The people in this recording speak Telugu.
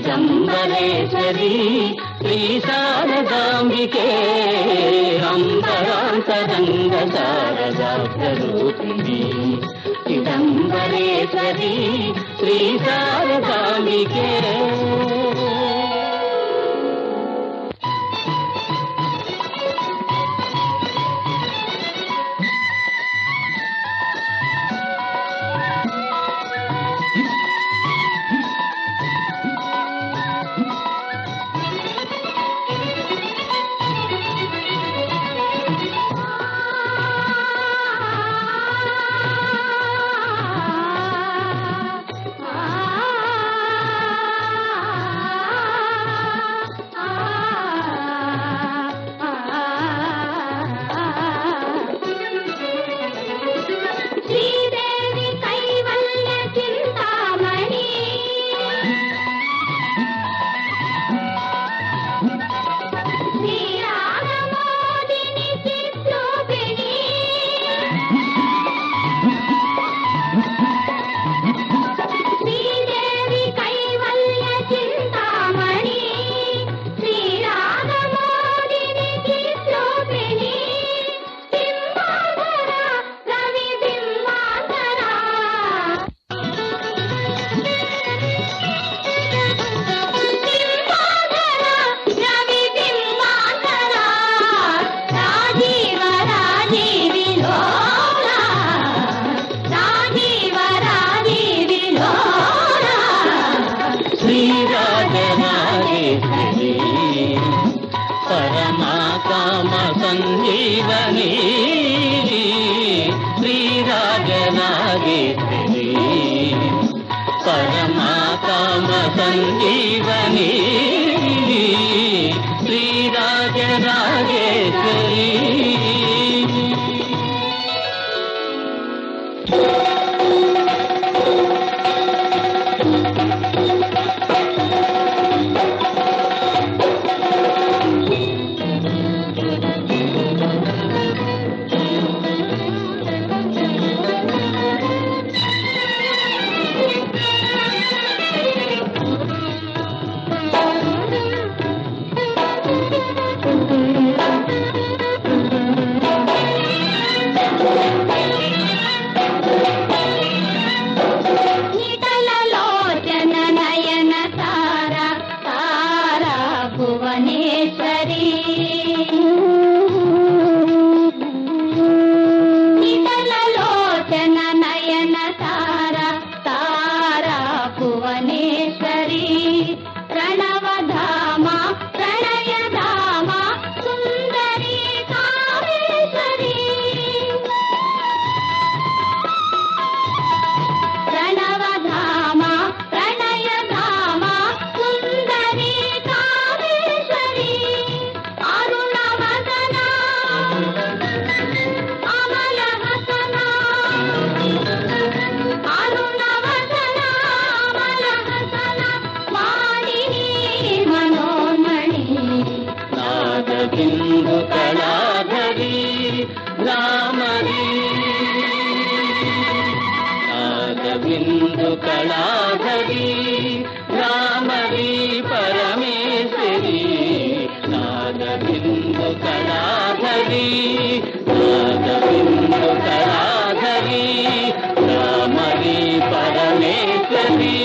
దిగంబరేశ్వరి శ్రీ శారదాంబికే అంబరాంతరంగ శారదాస్వరూపిణి దిగంబరేశ్వరి శ్రీ శారదాంబికే పరమాకామ సంజీవని శ్రీరాజనాగేశ్వరి పరమాకామ సంజీవనీ బిందు కళాధరి రామరి. నాగ బిందు కళాధరి రామరి పరమేశ్వరి. నాగ బిందు కళాధరి నాగ బిందు కళాధరి రామరి పరమేశ్వరి.